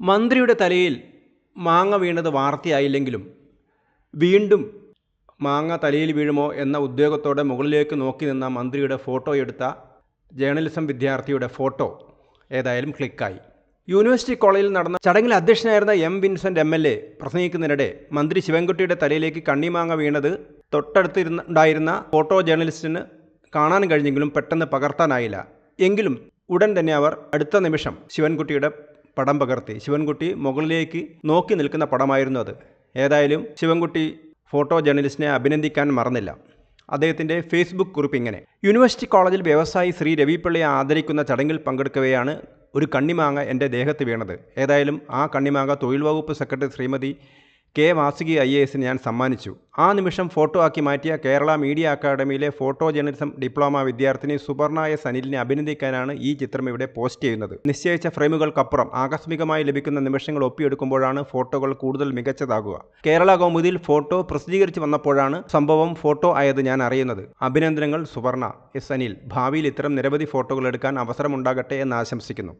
മന്ത്രിയുടെ തലയിൽ മാങ്ങ വീണത് വാർത്തയായില്ലെങ്കിലും വീണ്ടും മാങ്ങ തലയിൽ വീഴുമോ എന്ന ഉദ്യോഗത്തോടെ മുകളിലേക്ക് നോക്കി നിന്ന മന്ത്രിയുടെ ഫോട്ടോ എടുത്ത ജേർണലിസം വിദ്യാർത്ഥിയുടെ ഫോട്ടോ ഏതായാലും ക്ലിക്കായി. യൂണിവേഴ്സിറ്റി കോളേജിൽ നടന്ന ചടങ്ങിൽ അധ്യക്ഷനായിരുന്ന M Vincent M L A പ്രസംഗിക്കുന്നതിനിടെ മന്ത്രി ശിവൻകുട്ടിയുടെ തലയിലേക്ക് കണ്ണിമാങ്ങ വീണത് തൊട്ടടുത്തിരുന്നുണ്ടായിരുന്ന ഫോട്ടോ ജേർണലിസ്റ്റിന് കാണാൻ കഴിഞ്ഞെങ്കിലും പെട്ടെന്ന് പകർത്താനായില്ല. എങ്കിലും ഉടൻ തന്നെ അവർ അടുത്ത നിമിഷം ശിവൻകുട്ടിയുടെ പടം പകർത്തി ശിവൻകുട്ടി മുകളിലേക്ക് നോക്കി നിൽക്കുന്ന പടമായിരുന്നു അത്. ഏതായാലും ശിവൻകുട്ടി ഫോട്ടോ ജേർണലിസ്റ്റിനെ അഭിനന്ദിക്കാൻ മറന്നില്ല. അദ്ദേഹത്തിന്റെ ഫേസ്ബുക്ക് കുറിപ്പ് ഇങ്ങനെ. യൂണിവേഴ്സിറ്റി കോളേജിൽ വ്യവസായി ശ്രീ രവിപിള്ളയെ ആദരിക്കുന്ന ചടങ്ങിൽ പങ്കെടുക്കവെയാണ് ഒരു കണ്ണിമാങ്ങ എന്റെ ദേഹത്ത് വീണത്. ഏതായാലും ആ കണ്ണിമാങ്ങ തൊഴിൽ വകുപ്പ് secretary Shrimati K Vasuki I A എസിന് ഞാൻ സമ്മാനിച്ചു. ആ നിമിഷം ഫോട്ടോ ആക്കി മാറ്റിയ കേരള മീഡിയ അക്കാദമിയിലെ ഫോട്ടോ ജേർണലിസം ഡിപ്ലോമ വിദ്യാർത്ഥിനി സുപർണായ സനിലിനെ അഭിനന്ദിക്കാനാണ് ഈ ചിത്രം ഇവിടെ പോസ്റ്റ് ചെയ്യുന്നത്. നിശ്ചയിച്ച ഫ്രെയിമുകൾക്കപ്പുറം ആകസ്മികമായി ലഭിക്കുന്ന നിമിഷങ്ങൾ ഒപ്പിയെടുക്കുമ്പോഴാണ് ഫോട്ടോകൾ കൂടുതൽ മികച്ചതാകുക. കേരള കൗമുദിയിൽ ഫോട്ടോ പ്രസിദ്ധീകരിച്ച് വന്നപ്പോഴാണ് സംഭവം ഫോട്ടോ ആയത് ഞാൻ അറിയുന്നത്. അഭിനന്ദനങ്ങൾ സുവർണ എസ് അനിൽ. ഭാവിയിൽ ഇത്തരം നിരവധി ഫോട്ടോകൾ എടുക്കാൻ അവസരമുണ്ടാകട്ടെ എന്ന് ആശംസിക്കുന്നു.